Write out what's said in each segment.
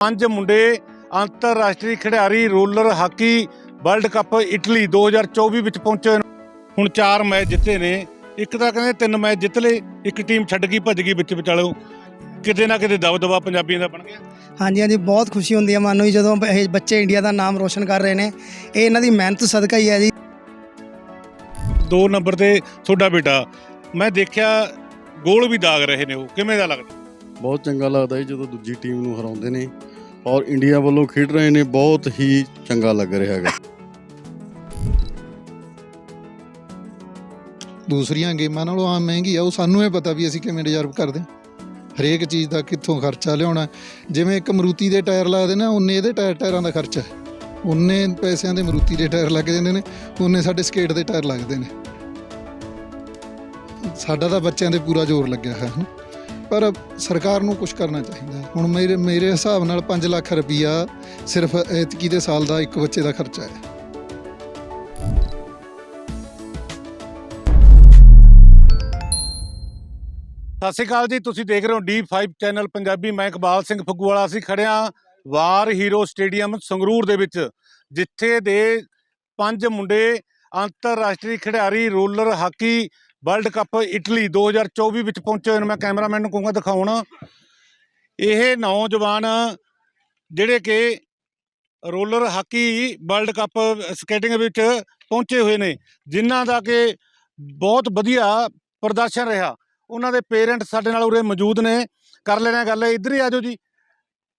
ਪੰਜ ਮੁੰਡੇ ਅੰਤਰਰਾਸ਼ਟਰੀ ਖਿਡਾਰੀ roller hockey world cup Italy 2024 ਵਿੱਚ ਪਹੁੰਚੇ ਨੇ। ਹੁਣ ਚਾਰ ਮੈਚ ਜਿੱਤੇ ਨੇ। ਇੱਕ ਤਾਂ ਕਹਿੰਦੇ ਤਿੰਨ ਮੈਚ ਜਿੱਤ ਲਏ ਇੱਕ ਟੀਮ ਛੱਡ ਗਈ ਭੱਜ ਗਈ ਵਿੱਚ ਵਿਚਾਲੋ। ਕਿਤੇ ਨਾ ਕਿਤੇ ਦਬਦਬਾ ਪੰਜਾਬੀਆਂ ਦਾ ਬਣ ਗਿਆ। ਹਾਂਜੀ ਹਾਂਜੀ ਬਹੁਤ ਖੁਸ਼ੀ ਹੁੰਦੀ ਹੈ ਮਨ ਨੂੰ ਜੀ ਜਦੋਂ ਇਹ ਬੱਚੇ ਇੰਡੀਆ ਦਾ ਨਾਮ ਰੋਸ਼ਨ ਕਰ ਰਹੇ ਨੇ। ਇਹ ਇਹਨਾਂ ਦੀ ਮਿਹਨਤ ਸਦਕਾ ਹੀ ਹੈ ਜੀ। ਦੋ ਨੰਬਰ ਤੇ ਤੁਹਾਡਾ ਬੇਟਾ ਮੈਂ ਦੇਖਿਆ ਗੋਲ ਵੀ ਦਾਗ ਰਹੇ ਨੇ ਉਹ। ਕਿਵੇਂ ਦਾ ਲੱਗਦਾ? ਬਹੁਤ ਚੰਗਾ ਲੱਗਦਾ ਹੈ ਜਦੋਂ ਦੂਜੀ ਟੀਮ ਨੂੰ ਹਰਾਉਂਦੇ ਨੇ। ਔਰ ਇੰਡੀਆ ਵੱਲੋਂ ਖੇਡ ਰਹੇ ਨੇ, ਬਹੁਤ ਹੀ ਚੰਗਾ ਲੱਗ ਰਿਹਾ ਹੈਗਾ ਦੂਸਰੀਆਂ ਗੇਮਾਂ ਨਾਲੋਂ ਆਮ ਮਹਿੰਗੀ ਆ, ਉਹ ਸਾਨੂੰ ਇਹ ਪਤਾ ਵੀ ਅਸੀਂ ਕਿਵੇਂ ਰਿਜ਼ਰਵ ਕਰਦੇ ਹਾਂ। ਹਰੇਕ ਚੀਜ਼ ਦਾ ਕਿੱਥੋਂ ਖਰਚਾ ਲਿਆਉਣਾ ਜਿਵੇਂ ਇੱਕ ਮਰੂਤੀ ਦੇ ਟਾਇਰ ਲੱਗਦੇ ਨੇ ਉਨੇ ਇਹਦੇ ਟਾਇਰ, ਟਾਇਰਾਂ ਦਾ ਖਰਚਾ ਹੈ। ਪੈਸਿਆਂ ਦੇ ਮਰੂਤੀ ਦੇ ਟਾਇਰ ਲੱਗ ਜਾਂਦੇ ਨੇ, ਉਨੇ ਸਾਡੇ ਸਕੇਟ ਦੇ ਟਾਇਰ ਲੱਗਦੇ ਨੇ ਸਾਡਾ ਤਾਂ ਬੱਚਿਆਂ ਤੇ ਪੂਰਾ ਜ਼ੋਰ ਲੱਗਿਆ ਹੈ ਪਰ ਸਰਕਾਰ ਨੂੰ ਕੁਝ ਕਰਨਾ ਚਾਹੀਦਾ ਹੁਣ ਮੇਰੇ ਮੇਰੇ ਹਿਸਾਬ ਨਾਲ 5 ਲੱਖ ਰੁਪਈਆ ਸਿਰਫ ਐਤਕੀ ਦੇ ਸਾਲ ਦਾ ਇੱਕ ਬੱਚੇ ਦਾ ਖਰਚਾ ਹੈ। ਸਤਿ ਸ਼੍ਰੀ ਅਕਾਲ ਜੀ, ਤੁਸੀਂ ਦੇਖ ਰਹੇ ਹੋ D5 ਚੈਨਲ ਪੰਜਾਬੀ। ਮੈਂ ਇਕਬਾਲ ਸਿੰਘ ਫੱਗੂਵਾਲਾ ਅਸੀਂ ਖੜਿਆ ਵਾਰ ਹੀਰੋ ਸਟੇਡੀਅਮ ਸੰਗਰੂਰ ਦੇ ਵਿੱਚ, ਜਿੱਥੇ ਦੇ ਪੰਜ ਮੁੰਡੇ ਅੰਤਰਰਾਸ਼ਟਰੀ ਖਿਡਾਰੀ, roller, hockey world cup Italy 2024 ਵਿੱਚ ਪਹੁੰਚੇ ਹੋਏ ਨੇ ਮੈਂ ਕੈਮਰਾਮੈਨ ਨੂੰ ਕਹੂੰਗਾ ਦਿਖਾਉਣ ਇਹ ਨੌਜਵਾਨ ਜਿਹੜੇ ਕਿ roller hockey world cup skating ਵਿੱਚ ਪਹੁੰਚੇ ਹੋਏ ਨੇ ਜਿਨ੍ਹਾਂ ਦਾ ਕਿ ਬਹੁਤ ਵਧੀਆ ਪ੍ਰਦਰਸ਼ਨ ਰਿਹਾ। ਉਹਨਾਂ ਦੇ ਪੇਰੈਂਟ ਸਾਡੇ ਨਾਲ ਉਰੇ ਮੌਜੂਦ ਨੇ। ਕਰ ਲੈਣਾ ਗੱਲ ਇੱਧਰ ਹੀ ਆ ਜਾਓ ਜੀ।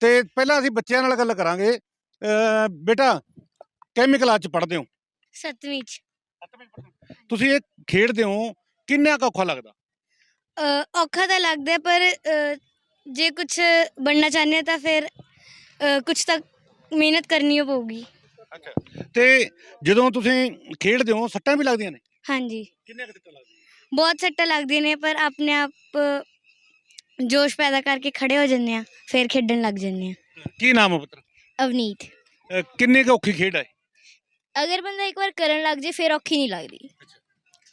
ਤੇ ਪਹਿਲਾਂ ਅਸੀਂ ਬੱਚਿਆਂ ਨਾਲ ਗੱਲ ਕਰਾਂਗੇ। ਬੇਟਾ ਕਿੰਨੇ ਕਲਾਸ ਚ ਪੜ੍ਹਦੇ ਹੋ? ਸੱਤਵੀਂ ਚ। ਤੁਸੀਂ ਇਹ ਖੇਡਦੇ ਹੋ ਕਿੰਨਾ ਕੁ ਔਖਾ ਲੱਗਦਾ? ਅ, ਔਖਾ ਤਾਂ ਲੱਗਦਾ ਹੈ, ਪਰ ਅ, ਜੇ ਕੁਝ ਬਣਨਾ ਚਾਹੁੰਦੇ ਹਾਂ ਤਾਂ ਫਿਰ ਕੁਝ ਤਾਂ ਮਿਹਨਤ ਕਰਨੀ ਓ ਪਊਗੀ। ਤੇ ਜਦੋਂ ਤੁਸੀਂ ਖੇਡਦੇ ਹੋ ਸੱਟਾਂ ਵੀ ਲੱਗਦੀਆਂ ਨੇ? ਹਾਂਜੀ। ਕਿੰਨੇ ਕੁ ਸੱਟਾਂ ਲੱਗਦੀਆਂ? ਬਹੁਤ ਸੱਟਾਂ ਲੱਗਦੀਆਂ ਨੇ ਪਰ ਆਪਣੇ ਆਪ ਅ, ਜੋਸ਼ ਪੈਦਾ ਕਰਕੇ ਖੜੇ ਹੋ ਜੰਨੇ ਆ ਫਿਰ ਖੇਡਣ ਲੱਗ ਜੰਨੇ ਆ ਕੀ ਨਾਮ ਹੈ ਪੁੱਤਰ? ਅਵਨੀਤ। ਅਹ ਕਿੰਨੀ ਕੁ ਔਖੀ ਖੇਡ ਹੈ ਅਗਰ ਬੰਦਾ ਇੱਕ ਵਾਰ ਕਰਨ ਲੱਗ ਜੇ ਫਿਰ ਔਖੀ ਨਹੀਂ ਲੱਗਦੀ।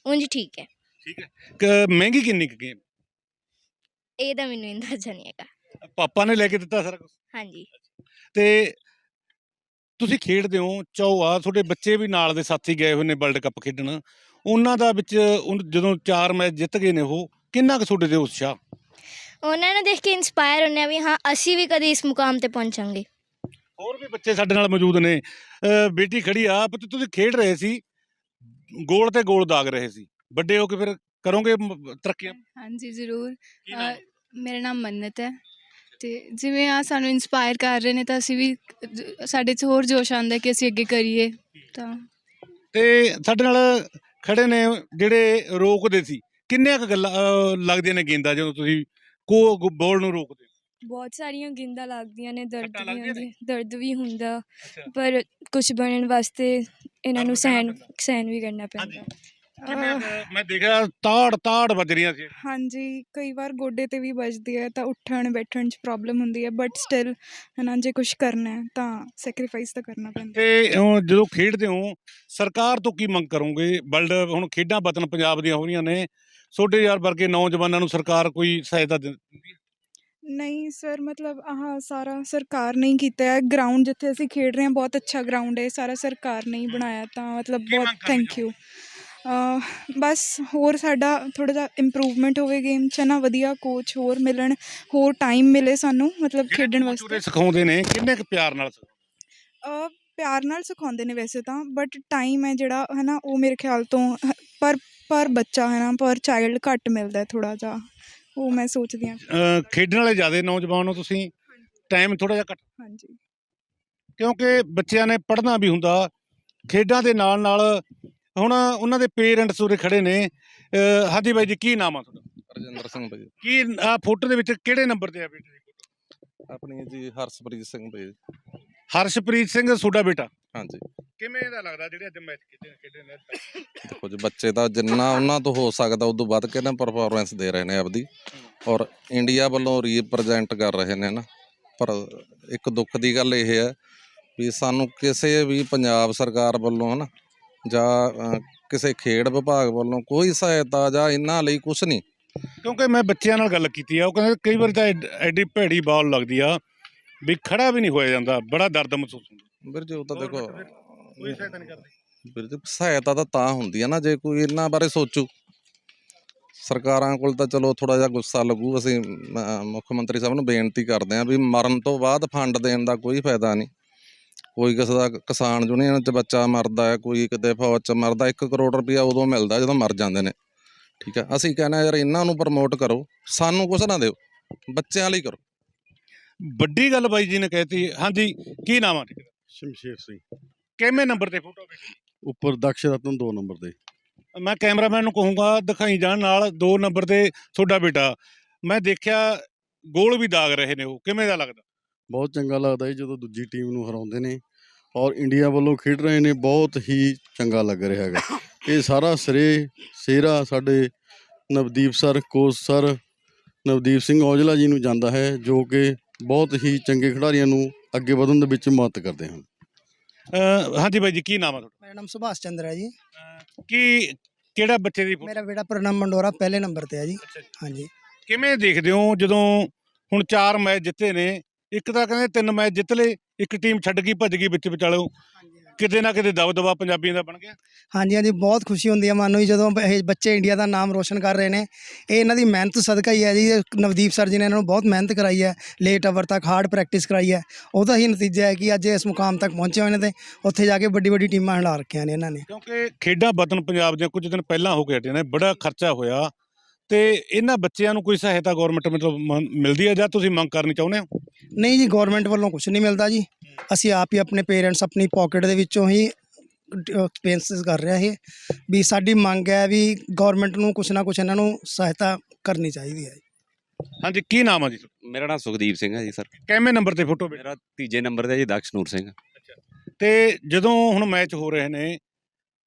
ਉਂਝ ਠੀਕ ਹੈ। ਠੀਕ ਹੈ। ਕਿ ਮਹਿੰਗੀ ਕਿੰਨੀ ਕੁ ਗੇਮ ਇਹ ਤਾਂ ਮੈਨੂੰ ਅੰਦਾਜ਼ਾ ਨਹੀਂ ਹੈਗਾ। ਪਾਪਾ ਨੇ ਲੈ ਕੇ ਦਿੱਤਾ ਸਾਰਾ ਕੁਝ ਹਾਂਜੀ। ਤੇ ਤੁਸੀਂ ਖੇਡਦੇ ਹੋ ਚਾਹੋ ਆ ਤੁਹਾਡੇ ਬੱਚੇ ਵੀ ਨਾਲ ਦੇ ਸਾਥੀ ਗਏ ਹੋਏ ਨੇ ਵਰਲਡ ਕੱਪ ਖੇਡਣ। ਉਹਨਾਂ ਦਾ ਵਿੱਚ ਉਨ- ਜਦੋਂ ਚਾਰ ਮੈਚ ਜਿੱਤ ਗਏ ਨੇ ਉਹ ਕਿੰਨਾ ਕੁ ਤੁਹਾਡੇ ਦੇ ਉਤਸ਼ਾਹ? ਉਹਨਾਂ ਨੂੰ ਦੇਖ ਕੇ ਇਨਸਪਾਇਰ ਹੁੰਨੇ ਆ ਵੀ ਹਾਂ ਅਸੀਂ ਵੀ ਕਦੇ ਇਸ ਮੁਕਾਮ ਤੇ ਪਹੁੰਚਾਂਗੇ। ਹੋਰ ਵੀ ਬੱਚੇ ਸਾਡੇ ਨਾਲ ਮੌਜੂਦ ਨੇ। ਅਹ ਬੇਟੀ ਖੜੀ ਆ ਪੁੱਤ ਤੁਸੀਂ ਖੇਡ ਰਹੇ ਸੀ ਗੋਲ ਤੇ ਗੋਲ ਦਾਗ ਰਹੇ ਸੀ। ਵੱਡੇ ਹੋ ਕੇ ਫਿਰ ਕਰੋਗੇ ਮ- ਤਰੱਕੀਆਂ ਹਾਂਜੀ ਜ਼ਰੂਰ ਕੀ ਨਾਮ? ਅ, ਮੇਰਾ ਨਾਮ ਮੰਨਤ ਹੈ ਤੇ ਜਿਵੇਂ ਆ ਸਾਨੂੰ ਇਨਸਪਾਇਰ ਕਰ ਰਹੇ ਨੇ ਤਾਂ ਅਸੀਂ ਵੀ ਜ- ਸਾਡੇ 'ਚ ਹੋਰ ਜੋਸ਼ ਆਉਂਦਾ ਕਿ ਅਸੀਂ ਅੱਗੇ ਕਰੀਏ ਤਾਂ ਤੇ ਸਾਡੇ ਨਾਲ ਖੜੇ ਨੇ ਜਿਹੜੇ ਰੋਕਦੇ ਸੀ ਕਿੰਨੀਆਂ ਕੁ ਗੱਲਾਂ ਅਹ, ਲੱਗਦੀਆਂ ਨੇ ਗੇਂਦਾਂ ਜਦੋਂ ਤੁਸੀਂ ਕੋ ਬੋਲ ਨੂੰ ਰੋਕਦੇ ਹੋ? ਬਹੁਤ ਸਾਰੀਆਂ ਗਿੰਦਾ ਲੱਗਦੀਆਂ ਨੇ ਦਰਦ ਸੱਟਾਂ ਵੀ ਲੱਗਦੀਆਂ ਨੇ? ਹੁੰਦੀ ਦਰਦ ਵੀ ਹੁੰਦਾ। ਪਰ ਕੁਝ ਬਣਨ ਵਾਸਤੇ ਇਹਨਾਂ ਨੂੰ ਕਰਨਾ ਸਹਿਨ ਵੀ ਕਰਨਾ। ਪੈਂਦਾ ਕੁ- ਮੈਂ ਦੇਖਿਆ ਤਾੜ ਤਾੜ ਵੱਜ ਰਹੀਆਂ ਸੀ। ਹਾਂਜੀ ਕਈ ਵਾਰ ਗੋਡੇ ਤੇ ਵੀ ਵੱਜਦੀ ਹੈ ਤਾਂ ਉੱਠਣ ਬੈਠਣ 'ਚ ਪ੍ਰੋਬਲਮ ਹੁੰਦੀ ਹੈ ਬਟ ਸਟਿਲ ਹਨਾ ਜੇ ਕੁਝ ਕਰਨਾ ਹੈ ਤਾਂ ਸੈਕਰੀਫਾਈਸ ਤਾਂ ਕਰਨਾ ਪੈਂਦਾ। ਤੇ ਜਦੋਂ ਖੇਡਦੇ ਹੋ ਸਰਕਾਰ ਤੋਂ ਕੀ ਮੰਗ ਕਰੋਗੇ? ਵਰਲਡ ਹੁਣ ਖੇਡਾਂ ਵਤਨ ਪੰਜਾਬ ਦੀਆਂ ਹੋ ਰਹੀਆਂ ਨੇ ਛੋਟੇ ਯਾਰ ਵਰਗੇ ਨੌਜਵਾਨਾਂ ਨੂੰ ਸਰਕਾਰ ਕੋਈ ਸਹਾਇਤਾ ਦਿੰਦੀ ਹੈ? ਨਹੀਂ ਸਰ ਮਤਲਬ ਆਹ ਸਾਰਾ ਸਰਕਾਰ ਨੇ ਹੀ ਕੀਤਾ ਹੈ। ਗਰਾਊਂਡ ਜਿੱਥੇ ਅਸੀਂ ਖੇਡ ਰਹੇ ਹਾਂ ਬਹੁਤ ਅੱਛਾ ਗਰਾਊਂਡ ਹੈ ਸਾਰਾ ਸਰਕਾਰ ਨੇ ਹੀ ਬਣਾਇਆ ਤਾਂ ਮਤਲਬ ਕੀ ਬਹੁਤ ਮੰਗ ਕਰਦੇ ਥੈਂਕ ਯੂ ਬਸ ਹੋਰ ਸਾਡਾ ਥੋੜਾ ਜਿਹਾ ਇੰਪਰੂਵਮੈਂਟ ਹੋਵੇ ਗੇਮ 'ਚ ਨਾ ਵਧੀਆ ਕੋਚ ਹੋਰ ਮਿਲਣ ਹੋਰ ਟਾਈਮ ਮਿਲੇ ਸਾਨੂੰ ਮਤਲਬ ਖੇਡਣ ਵਾਸਤੇ। ਸਿਖਾਉਂਦੇ ਨੇ ਕਿੰਨੇ ਕੁ ਪਿਆਰ ਨਾਲ ਸਿਖਾਉਂਦੇ? ਪਿਆਰ ਨਾਲ ਸਿਖਾਉਂਦੇ ਨੇ ਵੈਸੇ ਤਾਂ ਬਟ ਟਾਈਮ ਹੈ ਜਿਹੜਾ ਹੈ ਨਾ ਉਹ ਮੇਰੇ ਖਿਆਲ ਤੋਂ ਪਰ ਪਰ ਬੱਚਾ ਹੈ ਨਾ ਪਰ ਚਾਈਲਡ ਘੱਟ ਮਿਲਦਾ ਥੋੜਾ ਜਿਹਾ ਉਹ ਮੈਂ ਸੋਚਦੀ ਹਾਂ। ਖੇਡਣ ਵਾਲੇ ਜ਼ਿਆਦਾ ਨੌਜਵਾਨ ਹੋ ਤੁਸੀਂ ਟਾਈਮ ਥੋੜਾ ਜਿਹਾ ਘੱਟ। ਹਾਂਜੀ। ਕਿਉਂਕਿ ਬੱਚਿਆਂ ਨੇ ਪੜ੍ਹਨਾ ਵੀ ਹੁੰਦਾ ਖੇਡਾਂ ਦੇ ਨਾਲ ਨਾਲ ਹੁਣ ਉਹਨਾਂ ਦੇ ਪੇਰੈਂਟਸ ਉਰੇ ਖੜੇ ਨੇ। ਅਹ ਹਾਂਜੀ ਬਾਈ ਜੀ ਕੀ ਨਾਮ ਆ ਤੁਹਾਡਾ? ਰਜਿੰਦਰ ਸਿੰਘ ਭਾਈ ਕੀ ਆ ਫੋਟੋ ਦੇ ਵਿੱਚ ਕਿਹੜੇ ਨੰਬਰ ਤੇ ਆ ਬੇਟੇ ਦੀ photo? ਆਪਣੀ ਜੀ ਹਰਸ਼ਪ੍ਰੀਤ ਸਿੰਘ ਭਾਈ ਹਰਸ਼ਪ੍ਰੀਤ ਸਿੰਘ ਤੁਹਾਡਾ ਬੇਟਾ? ਹਾਂਜੀ। ਕਿਵੇਂ ਦਾ ਲੱਗਦਾ ਜਿਹੜੇ ਅੱਜ ਮੈਚ ਖੇਡੇ ਖੇਡੇ ਨੇ? ਕੁਝ ਬੱਚੇ ਤਾਂ ਜਿੰਨਾ ਉਹਨਾਂ ਤੋਂ ਹੋ ਸਕਦਾ ਉਦੋਂ ਵੱਧ ਕੇ ਨਾ ਪਰਫਾਰਮੈਂਸ ਦੇ ਰਹੇ ਨੇ ਆਪਦੀ। ਔਰ ਇੰਡੀਆ ਵੱਲੋਂ ਰਿਪਰੈਜ਼ੈਂਟ ਕਰ ਰਹੇ ਨੇ ਨਾ। ਪਰ ਇੱਕ ਦੁੱਖ ਦੀ ਗੱਲ ਇਹ ਹੈ ਵੀ ਸਾਨੂੰ ਕਿਸੇ ਵੀ ਪੰਜਾਬ ਸਰਕਾਰ ਵੱਲੋਂ ਹਨਾ ਜਾਂ ਕਿਸੇ ਖੇਡ ਵਿਭਾਗ ਵੱਲੋਂ ਕੋਈ ਸਹਾਇਤਾ ਜਾਂ ਇਹਨਾਂ ਲਈ ਕੁਝ ਨਹੀਂ? ਕਿਉਂਕਿ ਮੈਂ ਬੱਚਿਆਂ ਨਾਲ ਗੱਲ ਕੀਤੀ ਆ ਉਹ ਕਹਿੰਦੇ ਕਈ ਵਾਰੀ ਤਾਂ ਐਡ- ਭੈੜੀ ਬਾਲ ਲੱਗਦੀ ਆ ਵੀ ਖੜਾ ਵੀ ਨਹੀਂ ਹੋਇਆ ਜਾਂਦਾ ਬੜਾ ਦਰਦ ਮਹਿਸੂਸ ਹੁੰਦਾ। ਵੀਰ ਜੀ ਉਹ ਤਾਂ ਦੇਖੋ ਕੋਈ ਸਹਾਇਤਾ ਨਹੀਂ ਕਰਦੀ। ਵੀਰ ਜੀ ਸਹਾਇਤਾ ਤਾਂ ਤਾਂ ਹੁੰਦੀ ਆ ਨਾ ਜੇ ਕੋਈ ਇਹਨਾਂ ਬਾਰੇ ਸੋਚੂ। ਸਰਕਾਰਾਂ ਕੋਲ ਤਾਂ ਚਲੋ ਥੋੜਾ ਜਿਹਾ ਗੁੱਸਾ ਲੱਗੂ ਅਸੀਂ ਮੁੱਖ ਮੰਤਰੀ ਸਾਹਿਬ ਨੂੰ ਬੇਨਤੀ ਕਰਦੇ ਹਾਂ ਵੀ ਮਰਨ ਤੋਂ ਬਾਅਦ ਫੰਡ ਦੇਣ ਦਾ ਕੋਈ ਫਾਇਦਾ ਨਹੀਂ। ਕੋਈ ਕਿਸੇ ਦਾ ਕਿਸਾਨ ਯੂਨੀਅਨ 'ਚ ਬੱਚਾ ਮਰਦਾ ਹੈ ਕੋਈ ਕਿਤੇ ਫੌਜ 'ਚ ਮਰਦਾ 1 ਕਰੋੜ ਰੁਪਇਆ ਉਦੋਂ ਮਿਲਦਾ ਜਦੋਂ ਮਰ ਜਾਂਦੇ ਨੇ। ਠੀਕ ਹੈ ਅਸੀਂ ਕਹਿੰਦੇ ਹਾਂ ਯਾਰ ਇਹਨਾਂ ਨੂੰ ਪ੍ਰਮੋਟ ਕਰੋ ਸਾਨੂੰ ਕੁਛ ਨਾ ਦਿਓ ਬੱਚਿਆਂ ਲਈ ਕਰੋ। ਵੱਡੀ ਗੱਲ ਬਾਈ ਜੀ ਨੇ ਕਹਿਤੀ ਹਾਂਜੀ ਕੀ ਨਾਮ ਆ ਜੀ? ਸ਼ਮਸ਼ੇਰ ਸਿੰਘ। ਕਿੰਨੇ ਨੰਬਰ ਤੇ ਫੋਟੋ ਵੇਖੀ? ਉੱਪਰ ਦਕਸ਼ ਰਤਨ 2 ਨੰਬਰ ਤੇ। ਮੈਂ ਕੈਮਰਾਮੈਨ ਨੂੰ ਕਹੂੰਗਾ ਦਿਖਾਈ ਜਾਣ ਨਾਲ 2 ਨੰਬਰ ਤੇ ਤੁਹਾਡਾ ਬੇਟਾ। ਮੈਂ ਦੇਖਿਆ ਗੋਲ ਵੀ ਦਾਗ ਰਹੇ ਨੇ ਉਹ ਕਿਵੇਂ ਦਾ ਲੱਗਦਾ? ਬਹੁਤ ਚੰਗਾ ਲੱਗਦਾ ਹੈ ਜਦੋਂ ਦੂਜੀ ਟੀਮ ਨੂੰ ਹਰਾਉਂਦੇ ਨੇ ਔਰ ਇੰਡੀਆ ਵੱਲੋਂ ਖੇਡ ਰਹੇ ਨੇ ਬਹੁਤ ਹੀ ਚੰਗਾ ਲੱਗ ਰਿਹਾ ਹੈਗਾ। ਇਹ ਸਾਰਾ ਸਰੇ ਸੇਰਾ ਸਾਡੇ Navdeep sir coach sir Navdeep Singh Aujla ji ਨੂੰ ਜਾਂਦਾ ਹੈ ਜੋ ਕਿ ਬਹੁਤ ਹੀ ਚੰਗੇ ਖਿਡਾਰੀਆਂ ਨੂੰ ਅੱਗੇ ਵਧਣ ਦੇ ਵਿੱਚ ਮਦਦ ਕਰਦੇ ਹਨ। ਅਹ ਹਾਂਜੀ ਬਾਈ ਜੀ ਕੀ ਨਾਮ ਆ ਤੁਹਾਡਾ? ਮੇਰਾ ਨਾਮ ਸੁਭਾਸ਼ ਚੰਦਰ ਹੈ ਜੀ। ਕੀ ਕਿਹੜਾ ਬੱਚੇ ਦੀ? ਮੇਰਾ ਬੇਟਾ ਪ੍ਰਣਮ ਮੰਡੋਰਾ ਪਹਿਲੇ ਨੰਬਰ ਤੇ ਹੈ ਜੀ। ਹਾਂਜੀ। ਕਿਵੇਂ ਦੇਖਦੇ ਹੋ ਜਦੋਂ ਹੁਣ 4 ਮੈਚ ਜਿੱਤੇ ਨੇ ਇੱਕ ਤਾਂ ਕਹਿੰਦੇ ਤਿੰਨ ਮੈਚ ਜਿੱਤ ਲਏ ਇੱਕ ਟੀਮ ਛੱਡ ਗਈ ਭੱਜ ਗਈ ਵਿੱਚ ਵਿਚਾਲੋ ਕਿਤੇ ਨਾ ਕਿਤੇ ਦਬਦਬਾ ਪੰਜਾਬੀਆਂ ਦਾ ਬਣ ਗਿਆ। ਹਾਂਜੀ ਹਾਂਜੀ ਬਹੁਤ ਖੁਸ਼ੀ ਹੁੰਦੀ ਹੈ ਮਨ ਨੂੰ ਜੀ ਜਦੋਂ ਇਹ ਬੱਚੇ ਇੰਡੀਆ ਦਾ ਨਾਮ ਰੋਸ਼ਨ ਕਰ ਰਹੇ ਨੇ। ਇਹ ਇਹਨਾਂ ਦੀ ਮਿਹਨਤ ਸਦਕਾ ਹੀ ਹੈ ਜੀ। ਨਵਦੀਪ ਸਰ ਜੀ ਨੇ ਇਹਨਾਂ ਨੂੰ ਬਹੁਤ ਮਿਹਨਤ ਕਰਾਈ ਹੈ। ਲੇਟ ਅਵਰ ਤੱਕ ਹਾਰਡ ਪ੍ਰੈਕਟਿਸ ਕਰਾਈ ਹੈ। ਉਹਦਾ ਹੀ ਨਤੀਜਾ ਹੈ ਕਿ ਅੱਜ ਇਸ ਮੁਕਾਮ ਤੱਕ ਪਹੁੰਚੇ ਹੋਏ ਨੇ ਤੇ ਉੱਥੇ ਜਾ ਕੇ ਵੱਡੀ ਵੱਡੀ ਟੀਮਾਂ ਹਿਲਾ ਰੱਖੀਆਂ ਨੇ ਇਹਨਾਂ ਨੇ। ਕਿਉਂਕਿ ਖੇਡਾਂ ਵਤਨ ਪੰਜਾਬ ਦੀਆਂ ਕੁਝ ਦਿਨ ਪਹਿਲਾਂ ਹੋ ਕੇ ਹਟੀਆਂ ਨੇ ਬੜਾ ਖਰਚਾ ਹੋਇਆ। ਤੇ ਇਹਨਾਂ ਬੱਚਿਆਂ ਨੂੰ ਕੋਈ ਸਹਾਇਤਾ ਗਵਰਨਮੈਂਟ ਮਤਲਬ ਮਿਲਦੀ ਹੈ ਜਾਂ ਤੁਸੀਂ ਮੰਗ ਕਰਨੀ ਚਾਹੁੰਦੇ ਹੋ? ਨਹੀਂ ਜੀ ਗਵਰਨਮੈਂਟ ਵੱਲੋਂ ਕੁਝ ਨਹੀਂ ਮਿਲਦਾ ਜੀ। ਅਸੀਂ ਆਪ ਹੀ ਆਪਣੇ ਪੇਰੈਂਟਸ ਆਪਣੀ ਪਾਕਟ ਦੇ ਵਿੱਚੋਂ ਹੀ ਐਕਸਪੈਂਸਸ ਕਰ ਰਿਹਾ ਇਹ। ਵੀ ਸਾਡੀ ਮੰਗ ਹੈ ਵੀ ਗਵਰਨਮੈਂਟ ਨੂੰ ਕੁਝ ਨਾ ਕੁਝ ਇਹਨਾਂ ਨੂੰ ਸਹਾਇਤਾ ਕਰਨੀ ਚਾਹੀਦੀ ਹੈ ਹਾਂਜੀ ਕੀ ਨਾਮ ਆ ਜੀ? ਮੇਰਾ ਨਾਮ ਸੁਖਦੀਪ ਸਿੰਘ ਹੈ ਜੀ ਸਰ। ਕਿੰਨੇ ਨੰਬਰ ਤੇ ਫੋਟੋ ਮੇਰਾ ਤੀਜੇ ਨੰਬਰ ਤੇ ਜੀ ਦਕਸ਼ ਨੂਰ ਸਿੰਘ ਤੇ ਜਦੋਂ ਹੁਣ ਮੈਚ ਹੋ ਰਹੇ ਨੇ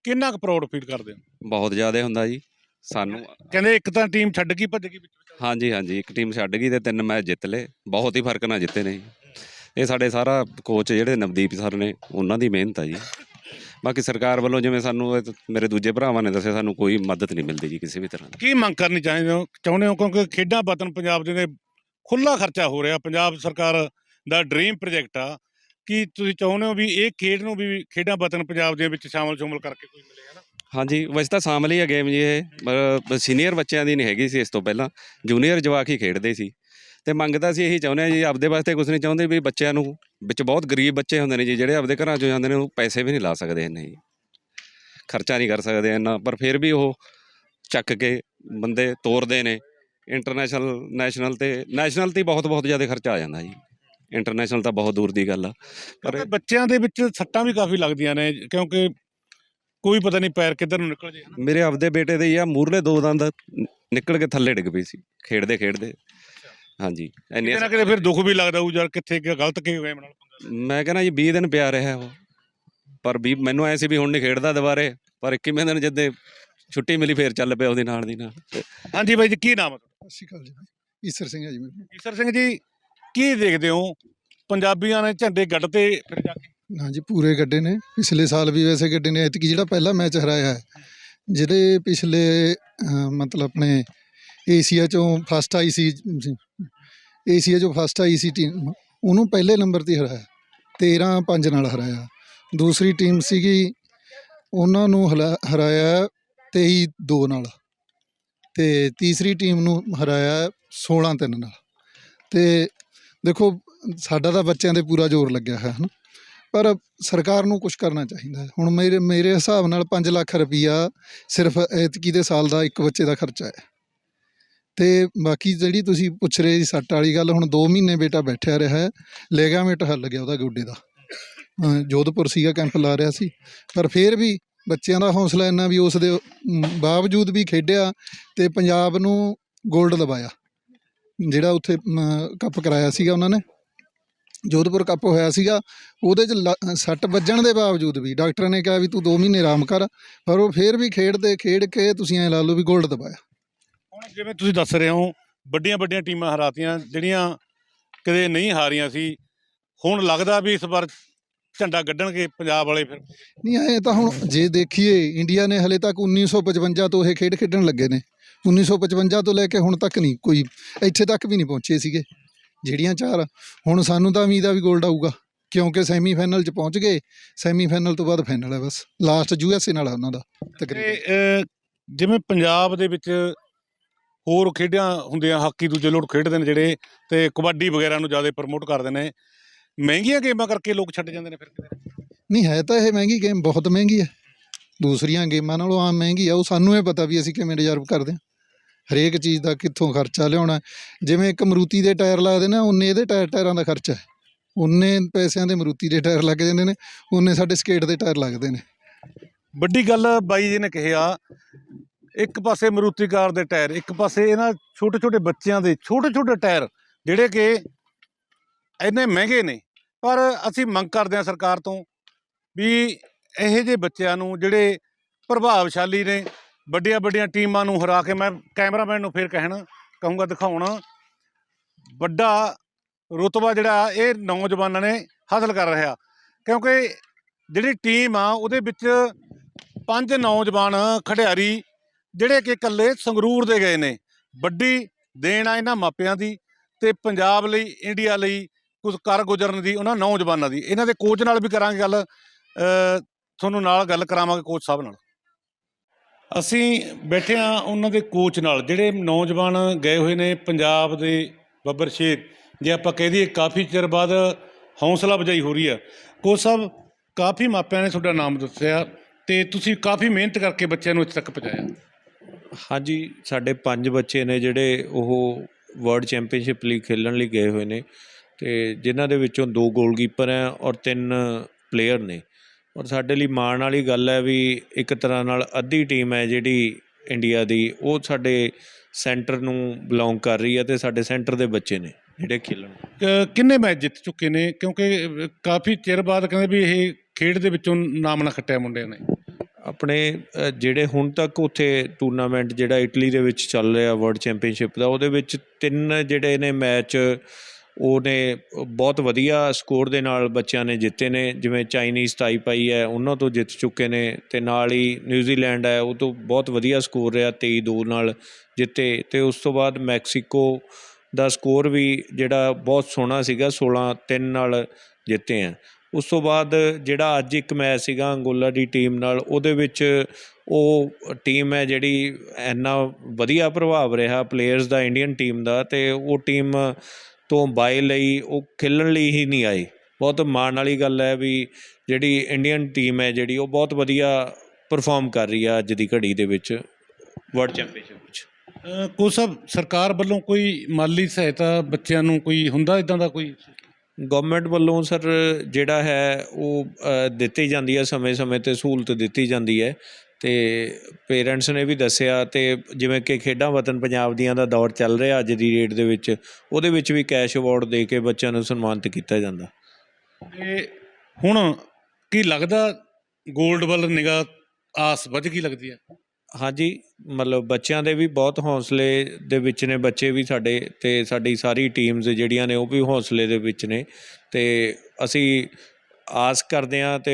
ਕਿੰਨਾ ਕੁ ਪ੍ਰਾਊਡ ਫੀਲ ਕਰਦੇ ਹੋ? ਬਹੁਤ ਜ਼ਿਆਦਾ ਹੁੰਦਾ ਜੀ। ਸਾਨੂੰ ਕਹਿੰਦੇ ਇੱਕ ਤਾਂ ਟੀਮ ਛੱਡ ਗਈ ਭੱਜ ਗਈ ਵਿੱਚ। ਹਾਂਜੀ ਹਾਂਜੀ ਇੱਕ ਟੀਮ ਛੱਡ ਗਈ ਤੇ ਤਿੰਨ ਮੈਚ ਜਿੱਤ ਲਏ। ਬਹੁਤ ਹੀ ਫ਼ਰਕ ਨਾਲ ਜਿੱਤੇ ਨੇ ਇਹ ਸਾਡੇ ਸਾਰਾ ਕੋਚ ਜਿਹੜੇ ਨਵਦੀਪ ਸਰ ਨੇ ਉਹਨਾਂ ਦੀ ਮਿਹਨਤ ਆ ਜੀ। ਬਾਕੀ ਸਰਕਾਰ ਵੱਲੋਂ ਜਿਵੇਂ ਸਾਨੂੰ ਇਹ ਮੇਰੇ ਦੂਜੇ ਭਰਾਵਾਂ ਨੇ ਦੱਸਿਆ ਸਾਨੂੰ ਕੋਈ ਮਦਦ ਨਹੀਂ ਮਿਲਦੀ ਜੀ ਕਿਸੇ ਵੀ ਤਰ੍ਹਾਂ ਦੀ। ਕੀ ਮੰਗ ਕਰਨੀ ਚਾਹੁੰਦੇ ਹੋ ਚਾਹੁੰਦੇ ਹੋ? ਕਿਉਂਕਿ ਖੇਡਾਂ ਵਤਨ ਪੰਜਾਬ ਦੇ ਖੁੱਲਾ ਖਰਚਾ ਹੋ ਰਿਹਾ। ਪੰਜਾਬ ਸਰਕਾਰ ਦਾ ਡ੍ਰੀਮ ਪ੍ਰੋਜੈਕਟ ਆ। ਕੀ ਤੁਸੀਂ ਚਾਹੁੰਦੇ ਹੋ ਵੀ ਇਹ ਖੇਡ ਨੂੰ ਵੀ ਖੇਡਾਂ ਵਤਨ ਪੰਜਾਬ ਦੇ ਵਿੱਚ ਸ਼ਾਮਲ ਸ਼ੁਮਲ ਕਰਕੇ ਕੋਈ ਮਿਲੇ ਹੈ ਨਾ ਹਾਂਜੀ, ਵੈਸੇ ਤਾਂ ਸਾਂਭਲੀ ਆ ਗੇਮ ਜੀ ਇਹ, ਪਰ ਸੀਨੀਅਰ ਬੱਚਿਆਂ ਦੀ ਨਹੀਂ ਹੈਗੀ ਸੀ ਇਸ ਤੋਂ ਪਹਿਲਾਂ ਜੂਨੀਅਰ ਜਵਾਕ ਹੀ ਖੇਡਦੇ ਸੀ। ਤੇ ਮੰਗਦਾ ਸੀ, ਇਹੀ ਚਾਹੁੰਦੇ ਆ ਜੀ, ਆਪਦੇ ਵਾਸਤੇ ਕੁਝ ਨਹੀਂ ਚਾਹੁੰਦੇ ਵੀ ਬੱਚਿਆਂ ਨੂੰ, ਵਿੱਚ ਬਹੁਤ ਗਰੀਬ ਬੱਚੇ ਹੁੰਦੇ ਨੇ ਜੀ, ਜਿਹੜੇ ਆਪਦੇ ਘਰਾਂ ਚੋਂ ਜਾਂਦੇ ਨੇ, ਉਹ ਪੈਸੇ ਵੀ ਨਹੀਂ ਲਾ ਸਕਦੇ ਇੰਨੇ ਜੀ। ਖਰਚਾ ਨਹੀਂ ਕਰ ਸਕਦੇ ਇੰਨਾ, ਪਰ ਫਿਰ ਵੀ ਉਹ ਚੱਕ ਕੇ ਬੰਦੇ ਤੋਰਦੇ ਨੇ। ਇੰਟਰਨੈਸ਼ਨਲ ਨੈਸ਼ਨਲ ਤੇ ਨੈਸ਼ਨਲ ਤੇ ਹੀ ਬਹੁਤ ਬਹੁਤ ਜ਼ਿਆਦਾ ਖਰਚਾ ਆ ਜਾਂਦਾ ਜੀ। ਇੰਟਰਨੈਸ਼ਨਲ ਤਾਂ ਬਹੁਤ ਦੂਰ ਦੀ ਗੱਲ ਆ। ਪਰ ਬੱਚਿਆਂ ਦੇ ਵਿੱਚ ਸੱਟਾਂ ਵੀ ਕਾਫੀ ਲੱਗਦੀਆਂ ਨੇ, ਕਿਉਂਕਿ ਕੋਈ ਪਤਾ ਨਹੀਂ ਪੈਰ ਕਿੱਧਰ ਨੂੰ ਨਿਕਲ ਜੇ। ਹਨਾ। ਮੇਰੇ ਆਪਦੇ ਬੇਟੇ ਦੇ ਹੀ ਆ ਮੂਰਲੇ ਦੋ ਦੰਦ ਨਿਕਲ ਕੇ ਥੱਲੇ ਡਿੱਗ ਪਈ ਸੀ ਖੇਡਦੇ ਖੇਡਦੇ। ਹਾਂਜੀ ਇੰਨੇ ਕਿਤੇ ਨਾ ਕਿਤੇ ਫਿਰ ਦੁੱਖ ਵੀ ਲੱਗਦਾ ਉਹ ਯਾਰ ਕਿੱਥੇ ਕਿ ਗਲਤ ਕੀ ਹੋਇਆ ਮੇਰੇ ਨਾਲ ਪੰਗਾ। ਮੈਂ ਕਹਿੰਦਾ ਜੀ 20 ਦਿਨ ਪਿਆ ਰਿਹਾ ਉਹ। ਪਰ ਵੀ ਮੈਨੂੰ ਐ ਸੀ ਵੀ ਹੁਣ ਨਹੀਂ ਖੇਡਦਾ ਦੁਬਾਰੇ ਪਰ 21ਵੇਂ ਦਿਨ ਜਦੇ ਛੁੱਟੀ ਮਿਲੀ ਫੇਰ ਚੱਲ ਪਿਆ ਉਹਦੇ ਨਾਲ ਦੀ ਨਾਲ। ਹਾਂਜੀ ਬਾਈ ਜੀ ਕੀ ਨਾਮ ਹੈ ਤੁਹਾਡਾ? ਸਤਿ ਸ਼੍ਰੀ ਅਕਾਲ ਜੀ ਈਸਰ ਸਿੰਘ ਹੈ ਜੀ ਮੇਰਾ ਈਸ਼ਰ ਸਿੰਘ ਜੀ ਕੀ ਦੇਖਦੇ ਹੋ? ਪੰਜਾਬੀਆਂ ਨੇ ਝੰਡੇ ਗੱਡ ਤੇ ਫਿਰ ਜਾ ਕੇ। ਹਾਂਜੀ, ਪੂਰੇ ਗੱਡੇ ਨੇ। ਪਿਛਲੇ ਸਾਲ ਵੀ ਵੈਸੇ ਗੱਡੇ ਨੇ। ਐਤਕੀ ਜਿਹੜਾ ਪਹਿਲਾ ਮੈਚ ਹਰਾਇਆ ਹੈ ਜਿਹੜੇ ਪਿਛਲੇ ਮਤਲਬ ਆਪਣੇ ਏਸ਼ੀਆ ਚੋਂ ਫਸਟ ਆਈ ਸੀ, ਏਸ਼ੀਆ ਚੋਂ ਫਸਟ ਆਈ ਸੀ ਟੀਮ ਉਹਨੂੰ ਪਹਿਲੇ ਨੰਬਰ ਤੇ ਹਰਾਇਆ। 13 5 ਨਾਲ ਹਰਾਇਆ। ਦੂਸਰੀ ਟੀਮ ਸੀਗੀ, ਉਹਨਾਂ ਨੂੰ ਹਲਾ- ਹਰਾਇਆ 23 2 ਨਾਲ। ਤੇ ਤੀਸਰੀ ਟੀਮ ਨੂੰ ਹਰਾਇਆ 16 3 ਨਾਲ। ਤੇ ਦੇਖੋ, ਸਾਡਾ ਤਾਂ ਬੱਚਿਆਂ ਤੇ ਪੂਰਾ ਜ਼ੋਰ ਲੱਗਿਆ ਹੈ, ਹਨ? ਪਰ ਸਰਕਾਰ ਨੂੰ ਕੁਝ ਕਰਨਾ ਚਾਹੀਦਾ ਹੈ। ਹੁਣ ਮੇਰੇ ਮੇਰੇ ਹਿਸਾਬ ਨਾਲ 5 ਲੱਖ ਰੁਪਈਆ ਸਿਰਫ ਐਤਕੀ ਦੇ ਸਾਲ ਦਾ ਇੱਕ ਬੱਚੇ ਦਾ ਖਰਚਾ ਹੈ। ਤੇ ਬਾਕੀ ਜਿਹੜੀ ਤੁਸੀਂ ਪੁੱਛ ਰਹੇ ਸੀ ਸੱਟ ਵਾਲੀ ਗੱਲ, ਹੁਣ 2 ਮਹੀਨੇ ਬੇਟਾ ਬੈਠਿਆ ਰਿਹਾ ਹੈ, ਲੈਗਾਮੈਂਟ ਹੱਲ ਗਿਆ ਉਹਦਾ ਗੋਡੇ ਦਾ। ਜੋਧਪੁਰ ਸੀਗਾ, ਕੈਂਪ ਲਾ ਰਿਹਾ ਸੀ। ਪਰ ਫਿਰ ਵੀ ਬੱਚਿਆਂ ਦਾ ਹੌਸਲਾ ਇੰਨਾ ਵੀ ਉਸ ਦੇ ਬਾਵਜੂਦ ਵੀ ਖੇਡਿਆ ਤੇ ਪੰਜਾਬ ਨੂੰ 골ਡ ਲਵਾਇਆ ਜਿਹੜਾ ਉੱਥੇ ਕੱਪ ਕਰਾਇਆ ਸੀਗਾ ਉਹਨਾਂ ਨੇ। ਜੋਧਪੁਰ ਕੱਪ ਹੋਇਆ ਸੀਗਾ ਉਹਦੇ ਚ ਸੱਟ ਵੱਜਣ ਦੇ ਬਾਵਜੂਦ ਵੀ ਡਾਕਟਰ ਨੇ ਕਿਹਾ ਵੀ ਤੂੰ 2 ਮਹੀਨੇ ਆਰਾਮ ਕਰ ਪਰ ਉਹ ਫੇਰ ਵੀ ਖੇਡਦੇ ਖੇਡ ਕੇ ਤੁਸੀਂ ਐ ਲਾ ਲਓ ਵੀ 골ਡ ਦਵਾਇਆ ਹੁਣ ਜਿਵੇਂ ਤੁਸੀਂ ਦੱਸ ਰਹੇ ਹੋ ਵੱਡੀਆਂ ਵੱਡੀਆਂ ਟੀਮਾਂ ਹਰਾਤੀਆਂ ਜਿਹੜੀਆਂ ਕਦੇ ਨਹੀਂ ਹਾਰੀਆਂ ਸੀ ਹੁਣ ਲੱਗਦਾ ਵੀ ਇਸ ਵਾਰ ਝੰਡਾ ਗੱਡਣਗੇ ਪੰਜਾਬ ਵਾਲੇ ਫਿਰ। ਨਹੀਂ ਐ ਤਾਂ ਹੁਣ ਜੇ ਦੇਖੀਏ ਇੰਡੀਆ ਨੇ ਹਲੇ ਤੱਕ 1955 ਤੋਂ ਇਹ ਖੇਡ ਖੇਡਣ ਲੱਗੇ ਨੇ। 1955 ਤੋਂ ਲੈ ਕੇ ਹੁਣ ਤੱਕ ਨਹੀਂ ਕੋਈ ਇੱਥੇ ਤੱਕ ਵੀ ਨਹੀਂ ਪਹੁੰਚੇ ਸੀਗੇ। ਜਿਹੜੀਆਂ ਚਾਰ ਹੁਣ ਸਾਨੂੰ ਤਾਂ ਉਮੀਦ ਆ ਵੀ 골ਡ ਆਊਗਾ ਕਿਉਂਕਿ ਸੈਮੀਫਾਈਨਲ 'ਚ ਪਹੁੰਚ ਗਏ ਸੈਮੀਫਾਈਨਲ ਤੋਂ ਬਾਅਦ ਫਾਈਨਲ ਹੈ ਬਸ ਲਾਸਟ ਯੂਐਸਏ ਨਾਲ ਆ ਉਹਨਾਂ ਦਾ ਤਕਰੀਬਨ। ਜਿਵੇਂ ਪੰਜਾਬ ਦੇ ਵਿੱਚ ਹੋਰ ਖੇਡਾਂ ਹੁੰਦੀਆਂ ਹਾਕੀ ਦੂਜੇ ਲੋਕ ਖੇਡਦੇ ਨੇ ਜਿਹੜੇ ਤੇ ਕਬੱਡੀ ਵਗੈਰਾ ਨੂੰ ਜ਼ਿਆਦਾ ਪ੍ਰਮੋਟ ਕਰਦੇ ਨੇ ਮਹਿੰਗੀਆਂ ਗੇਮਾਂ ਕਰਕੇ ਲੋਕ ਛੱਡ ਜਾਂਦੇ ਨੇ ਫਿਰ ਨਹੀਂ ਹੈ ਤਾਂ ਇਹ ਮਹਿੰਗੀ ਗੇਮ ਬਹੁਤ ਮਹਿੰਗੀ ਹੈ। ਦੂਸਰੀਆਂ ਗੇਮਾਂ ਨਾਲੋਂ ਆਮ ਮਹਿੰਗੀ ਆ ਉਹ ਸਾਨੂੰ ਇਹ ਪਤਾ ਵੀ ਅਸੀਂ ਕਿਵੇਂ ਰਿਜ਼ਰਵ ਕਰਦੇ ਹਾਂ। ਹਰੇਕ ਚੀਜ਼ ਦਾ ਕਿੱਥੋਂ ਖਰਚਾ ਲਿਆਉਣਾ ਜਿਵੇਂ ਇੱਕ ਮਰੂਤੀ ਦੇ ਟਾਇਰ ਲੱਗਦੇ ਨੇ ਉਨੇ ਇਹਦੇ ਟਾਇਰ, ਟਾਇਰਾਂ ਦਾ ਖਰਚਾ ਹੈ। ਉਨੇ ਪੈਸਿਆਂ ਦੇ ਮਰੂਤੀ ਦੇ ਟਾਇਰ ਲੱਗ ਜਾਂਦੇ ਨੇ ਉਨੇ ਸਾਡੇ ਸਕੇਟ ਦੇ ਟਾਇਰ ਲੱਗਦੇ ਨੇ। ਵੱਡੀ ਗੱਲ ਬਾਈ ਜੀ ਨੇ ਕਿਹਾ, ਇੱਕ ਪਾਸੇ ਮਰੂਤੀ ਕਾਰ ਦੇ ਟਾਇਰ, ਇੱਕ ਪਾਸੇ ਇਹਨਾਂ ਛੋਟੇ ਛੋਟੇ ਬੱਚਿਆਂ ਦੇ ਛੋਟੇ ਛੋਟੇ ਟਾਇਰ, ਜਿਹੜੇ ਕਿ ਇੰਨੇ ਮਹਿੰਗੇ ਨੇ। ਪਰ ਅਸੀਂ ਮੰਗ ਕਰਦੇ ਹਾਂ ਸਰਕਾਰ ਤੋਂ ਵੀ ਇਹੋ ਜਿਹੇ ਬੱਚਿਆਂ ਨੂੰ ਜਿਹੜੇ ਪ੍ਰਭਾਵਸ਼ਾਲੀ ਨੇ ਵੱਡੀਆਂ ਵੱਡੀਆਂ ਟੀਮਾਂ ਨੂੰ ਹਰਾ ਕੇ ਮੈਂ ਕੈਮਰਾਮੈਨ ਨੂੰ ਫੇਰ ਕਹਿਣ, ਕਹੂੰਗਾ ਦਿਖਾਉਣ। ਵੱਡਾ ਰੁਤਬਾ ਜਿਹੜਾ, ਇਹ ਨੌਜਵਾਨਾਂ ਨੇ ਹਾਸਲ ਕਰ ਰਿਹਾ। ਕਿਉਂਕਿ ਜਿਹੜੀ ਟੀਮ ਆ, ਉਹਦੇ ਵਿੱਚ ਪੰਜ ਨੌਜਵਾਨ ਖਿਡਾਰੀ, ਜਿਹੜੇ ਕਿ ਇਕੱਲੇ ਸੰਗਰੂਰ ਦੇ ਗਏ ਨੇ। ਵੱਡੀ ਦੇਣ ਆ ਇਹਨਾਂ ਮਾਪਿਆਂ ਦੀ ਤੇ ਪੰਜਾਬ ਲਈ, ਇੰਡੀਆ ਲਈ ਕੁਝ ਕਰ ਗੁਜ਼ਰਨ ਦੀ ਉਹਨਾਂ ਨੌਜਵਾਨਾਂ ਦੀ। ਇਹਨਾਂ ਦੇ ਕੋਚ ਨਾਲ ਵੀ ਕਰਾਂਗੇ ਗੱਲ। ਤੁਹਾਨੂੰ ਨਾਲ ਗੱਲ ਕਰਾਵਾਂਗੇ ਕੋਚ ਸਾਹਿਬ ਨਾਲ। ਅਸੀਂ ਬੈਠੇ ਆ ਉਹਨਾਂ ਦੇ ਕੋਚ ਨਾਲ, ਜਿਹੜੇ ਨੌਜਵਾਨ ਗਏ ਹੋਏ ਨੇ ਪੰਜਾਬ ਦੇ ਬੱਬਰ ਸ਼ੇਰ। ਜੇ ਆਪਾਂ ਕਹਿ ਦਈਏ ਕਾਫੀ ਚਿਰ ਬਾਅਦ ਹੌਸਲਾ ਅਫਜ਼ਾਈ ਹੋ ਰਹੀ ਆ ਕੋਚ ਸਾਹਿਬ, ਕਾਫੀ ਮਾਪਿਆਂ ਨੇ ਤੁਹਾਡਾ ਨਾਮ ਦੱਸਿਆ ਤੇ ਤੁਸੀਂ ਕਾਫੀ ਮਿਹਨਤ ਕਰਕੇ ਬੱਚਿਆਂ ਨੂੰ ਇੱਥੇ ਤੱਕ ਪਹੁੰਚਾਇਆ। ਹਾਂਜੀ, ਸਾਡੇ ਪੰਜ ਬੱਚੇ ਨੇ ਜਿਹੜੇ ਉਹ ਵਰਲਡ ਚੈਂਪੀਅਨਸ਼ਿਪ ਲਈ ਖੇਡਣ ਲਈ ਗਏ ਹੋਏ ਨੇ ਤੇ ਜਿਨ੍ਹਾਂ ਦੇ ਵਿੱਚੋਂ ਦੋ ਗੋਲਕੀਪਰ ਹੈ ਔਰ ਤਿੰਨ ਪਲੇਅਰ ਨੇ। ਔਰ ਸਾਡੇ ਲਈ ਮਾਣ ਵਾਲੀ ਗੱਲ ਹੈ ਵੀ ਇੱਕ ਤਰ੍ਹਾਂ ਨਾਲ ਅੱਧੀ ਟੀਮ ਹੈ ਜਿਹੜੀ ਇੰਡੀਆ ਦੀ ਉਹ ਸਾਡੇ ਸੈਂਟਰ ਨੂੰ ਬਿਲੋਂਗ ਕਰ ਰਹੀ ਹੈ ਤੇ ਸਾਡੇ ਸੈਂਟਰ ਦੇ ਬੱਚੇ ਨੇ ਜਿਹੜੇ ਖੇਲਣ। ਕਿੰਨੇ ਮੈਚ ਜਿੱਤ ਚੁੱਕੇ ਨੇ? ਕਿਉਂਕਿ ਕਾਫੀ ਚਿਰ ਬਾਅਦ ਕਹਿੰਦੇ ਵੀ ਇਹ ਖੇਡ ਦੇ ਵਿੱਚੋਂ ਨਾਮ ਨਾ ਖੱਟਿਆ ਮੁੰਡਿਆਂ ਨੇ। ਆਪਣੇ ਜਿਹੜੇ ਹੁਣ ਤੱਕ ਉੱਥੇ ਟੂਰਨਾਮੈਂਟ ਜਿਹੜਾ ਇਟਲੀ ਦੇ ਵਿੱਚ ਚੱਲ ਰਿਹਾ ਵਰਲਡ ਚੈਂਪੀਅਨਸ਼ਿਪ ਦਾ ਉਹਦੇ ਵਿੱਚ ਤਿੰਨ ਜਿਹੜੇ ਨੇ ਮੈਚ ਉਹਨੇ ਬਹੁਤ ਵਧੀਆ ਸਕੋਰ ਦੇ ਨਾਲ ਬੱਚਿਆਂ ਨੇ ਜਿੱਤੇ ਨੇ, ਜਿਵੇਂ ਚਾਈਨੀਜ਼ ਤਾਈਪਾਈ ਹੈ, ਉਹਨਾਂ ਤੋਂ ਜਿੱਤ ਚੁੱਕੇ ਨੇ ਤੇ ਨਾਲ ਹੀ ਨਿਊਜ਼ੀਲੈਂਡ ਹੈ, ਉਹ ਤੋਂ ਬਹੁਤ ਵਧੀਆ ਸਕੋਰ ਰਿਹਾ 23-2 ਨਾਲ ਜਿੱਤੇ ਤੇ ਉਸ ਤੋਂ ਬਾਅਦ ਮੈਕਸੀਕੋ ਦਾ ਸਕੋਰ ਵੀ ਜਿਹੜਾ ਬਹੁਤ ਸੋਹਣਾ ਸੀਗਾ 16-3 ਨਾਲ ਜਿੱਤੇ ਆ ਉਸ ਤੋਂ ਬਾਅਦ ਜਿਹੜਾ ਅੱਜ ਇੱਕ ਮੈਚ ਸੀਗਾ ਅੰਗੋਲਾ ਦੀ ਟੀਮ ਨਾਲ, ਉਹਦੇ ਵਿੱਚ ਉਹ ਟੀਮ ਹੈ ਜਿਹੜੀ ਇੰਨਾ ਵਧੀਆ ਪ੍ਰਭਾਵ ਰਿਹਾ ਪਲੇਅਰਸ ਦਾ, ਇੰਡੀਅਨ ਟੀਮ ਦਾ ਤੇ ਉਹ ਟੀਮ ਤੋਂ ਬਾਏ ਲਈ ਉਹ ਖੇਲਣ ਲਈ ਹੀ ਨਹੀਂ ਆਏ। ਬਹੁਤ ਮਾਣ ਵਾਲੀ ਗੱਲ ਹੈ ਵੀ ਜਿਹੜੀ ਇੰਡੀਅਨ ਟੀਮ ਹੈ ਜਿਹੜੀ ਉਹ ਬਹੁਤ ਵਧੀਆ ਪਰਫਾਰਮ ਕਰ ਰਹੀ ਆ ਅੱਜ ਦੀ ਘੜੀ ਦੇ ਵਿੱਚ ਵਰਲਡ ਚੈਂਪੀਅਨਸ਼ਿਪ ਵਿੱਚ। ਕੋਚ ਸਾਹਿਬ ਸਰਕਾਰ ਵੱਲੋਂ ਕੋਈ ਮਾਲੀ ਸਹਾਇਤਾ ਬੱਚਿਆਂ ਨੂੰ ਕੋਈ ਹੁੰਦਾ ਇਦਾਂ ਦਾ ਕੋਈ? ਗਵਰਨਮੈਂਟ ਵੱਲੋਂ ਸਰ ਜਿਹੜਾ ਹੈ ਉਹ ਦਿੱਤੀ ਜਾਂਦੀ ਹੈ ਸਮੇਂ-ਸਮੇਂ ਤੇ ਸਹੂਲਤ ਦਿੱਤੀ ਜਾਂਦੀ ਹੈ। ਤੇ ਪੇਰੈਂਟਸ ਨੇ ਵੀ ਦੱਸਿਆ ਤੇ ਜਿਵੇਂ ਕਿ ਖੇਡਾਂ ਵਤਨ ਪੰਜਾਬ ਦੀਆਂ ਦਾ ਦੌਰ ਚੱਲ ਰਿਹਾ ਅੱਜ ਦੀ ਡੇਟ ਦੇ ਵਿੱਚ ਉਹਦੇ ਵਿੱਚ ਵੀ ਕੈਸ਼ ਅਵਾਰਡ ਦੇ ਕੇ ਬੱਚਿਆਂ ਨੂੰ ਸਨਮਾਨਿਤ ਕੀਤਾ ਜਾਂਦਾ। ਤੇ ਹੁਣ ਕੀ ਲੱਗਦਾ 골ਡ ਵੱਲ ਨਿਗਾਹ ਆਸ ਵੱਧ ਗਈ ਲੱਗਦੀ ਹੈ? ਹਾਂਜੀ ਮਤਲਬ ਬੱਚਿਆਂ ਦੇ ਵੀ ਬਹੁਤ ਹੌਸਲੇ ਦੇ ਵਿੱਚ ਨੇ ਬੱਚੇ ਵੀ ਸਾਡੇ ਤੇ ਸਾਡੀ ਸਾਰੀ ਟੀਮਸ ਜਿਹੜੀਆਂ ਨੇ ਉਹ ਵੀ ਹੌਸਲੇ ਦੇ ਵਿੱਚ ਨੇ ਤੇ ਅਸੀਂ ਆਸ ਕਰਦੇ ਹਾਂ ਤੇ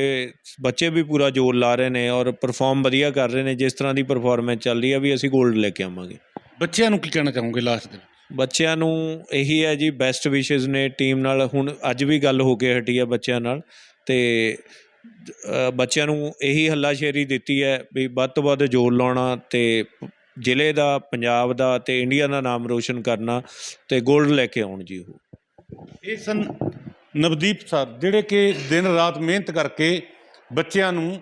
ਬੱਚੇ ਵੀ ਪੂਰਾ ਜ਼ੋਰ ਲਾ ਰਹੇ ਨੇ ਔਰ ਪਰਫਾਰਮ ਵਧੀਆ ਕਰ ਰਹੇ ਨੇ ਜਿਸ ਤਰ੍ਹਾਂ ਦੀ ਪਰਫਾਰਮੈਂਸ ਚੱਲ ਰਹੀ ਹੈ ਵੀ ਅਸੀਂ 골ਡ ਲੈ ਕੇ ਆਵਾਂਗੇ। ਬੱਚਿਆਂ ਨੂੰ ਕੀ ਕਹਿਣਾ ਚਾਹੋਗੇ ਲਾਸਟ ਦੇ? ਬੱਚਿਆਂ ਨੂੰ ਇਹੀ ਹੈ ਜੀ ਬੈਸਟ ਵਿਸ਼ੇਸ ਨੇ ਟੀਮ ਨਾਲ। ਹੁਣ ਅੱਜ ਵੀ ਗੱਲ ਹੋ ਕੇ ਹਟੀ ਹੈ ਬੱਚਿਆਂ ਨਾਲ ਤੇ ਬੱਚਿਆਂ ਨੂੰ ਇਹੀ ਹੱਲਾਸ਼ੇਰੀ ਦਿੱਤੀ ਹੈ ਵੀ ਵੱਧ ਤੋਂ ਵੱਧ ਜੋਰ ਲਾਉਣਾ ਤੇ ਜ਼ਿਲ੍ਹੇ ਦਾ ਪੰਜਾਬ ਦਾ ਤੇ ਇੰਡੀਆ ਦਾ ਨਾਮ ਰੋਸ਼ਨ ਕਰਨਾ ਤੇ 골ਡ ਲੈ ਕੇ ਆਉਣ ਜੀ ਉਹ। ਇਹ ਸਨ ਨਵਦੀਪ ਸਰ ਜਿਹੜੇ ਕਿ ਦਿਨ ਰਾਤ ਮਿਹਨਤ ਕਰਕੇ ਬੱਚਿਆਂ ਨੂੰ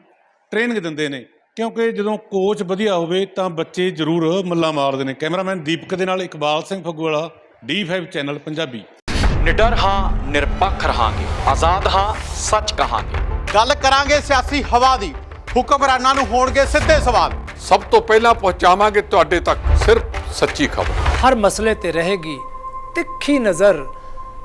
ਟ੍ਰੇਨਿੰਗ ਦਿੰਦੇ ਨੇ ਕਿਉਂਕਿ ਜਦੋਂ ਕੋਚ ਵਧੀਆ ਹੋਵੇ ਤਾਂ ਬੱਚੇ ਜ਼ਰੂਰ ਮੱਲਾ ਮਾਰਦੇ ਨੇ। ਕੈਮਰਾਮੈਨ ਦੀਪਕ ਦੇ ਨਾਲ ਇਕਬਾਲ ਸਿੰਘ ਫਗਵਾਲਾ D5 ਚੈਨਲ ਪੰਜਾਬੀ। ਨਿਡਰ ਹਾਂ ਨਿਰਪੱਖ ਰਹਾਂਗੇ। ਆਜ਼ਾਦ ਹਾਂ ਸੱਚ ਕਹਾਂਗੇ। ਗੱਲ ਕਰਾਂਗੇ ਸਿਆਸੀ ਹਵਾ ਦੀ। ਹੁਕਮਰਾਨਾਂ ਨੂੰ ਹੋਣਗੇ ਸਿੱਧੇ ਸਵਾਲ। ਸਭ ਤੋਂ ਪਹਿਲਾਂ ਪਹੁੰਚਾਵਾਂਗੇ ਤੁਹਾਡੇ ਤੱਕ ਸਿਰਫ ਸੱਚੀ ਖਬਰ। ਹਰ ਮਸਲੇ ਤੇ ਰਹੇਗੀ ਤਿੱਖੀ ਨਜ਼ਰ।